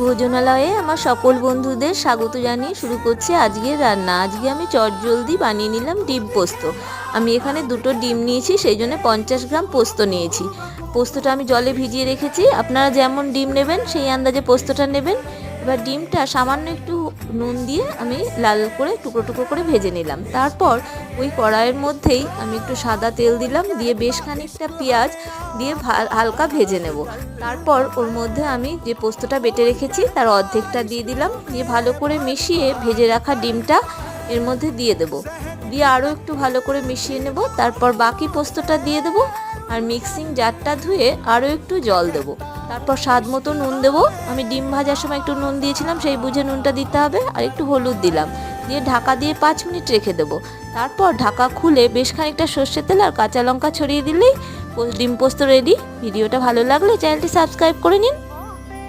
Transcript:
ভোজনালয়ে আমার সকল বন্ধুদের স্বাগত জানিয়ে শুরু করছি আজকের রান্না। আজকে আমি চটজলদি বানিয়ে নিলাম ডিম পোস্ত। আমি এখানে দুটো ডিম নিয়েছি, সেই জন্য পঞ্চাশ গ্রাম পোস্ত নিয়েছি। পোস্তটা আমি জলে ভিজিয়ে রেখেছি। আপনারা যেমন ডিম নেবেন, সেই আন্দাজে পোস্তটা নেবেন। এবার ডিমটা সামান্য একটু নুন দিয়ে আমি লাল করে টুকরো টুকরো করে ভেজে নিলাম। তারপর ওই কড়াইয়ের মধ্যেই আমি একটু সাদা তেল দিলাম, দিয়ে বেশ খানিকটা পেঁয়াজ দিয়ে হালকা ভেজে নেব। তারপর ওর মধ্যে আমি যে পোস্তটা বেটে রেখেছি তার অর্ধেকটা দিয়ে দিলাম, দিয়ে ভালো করে মিশিয়ে ভেজে রাখা ডিমটা এর মধ্যে দিয়ে দেব। দিয়ে আরও একটু ভালো করে মিশিয়ে নেব, তারপর বাকি পোস্তটা দিয়ে দেবো, আর মিক্সিং জারটা ধুয়ে আরও একটু জল দেবো। তারপর স্বাদ মতো নুন দেবো। আমি ডিম ভাজার সময় একটু নুন দিয়েছিলাম, সেই বুঝে নুনটা দিতে হবে আর একটু হলুদ দিলাম। দিয়ে ঢাকা দিয়ে পাঁচ মিনিট রেখে দেবো। তারপর ঢাকা খুলে বেশ খানিকটা সর্ষের তেল আর কাঁচা লঙ্কা ছড়িয়ে দিলেই ডিম পোস্ত রেডি ভিডিওটা ভালো লাগলে চ্যানেলটি সাবস্ক্রাইব করে নিন।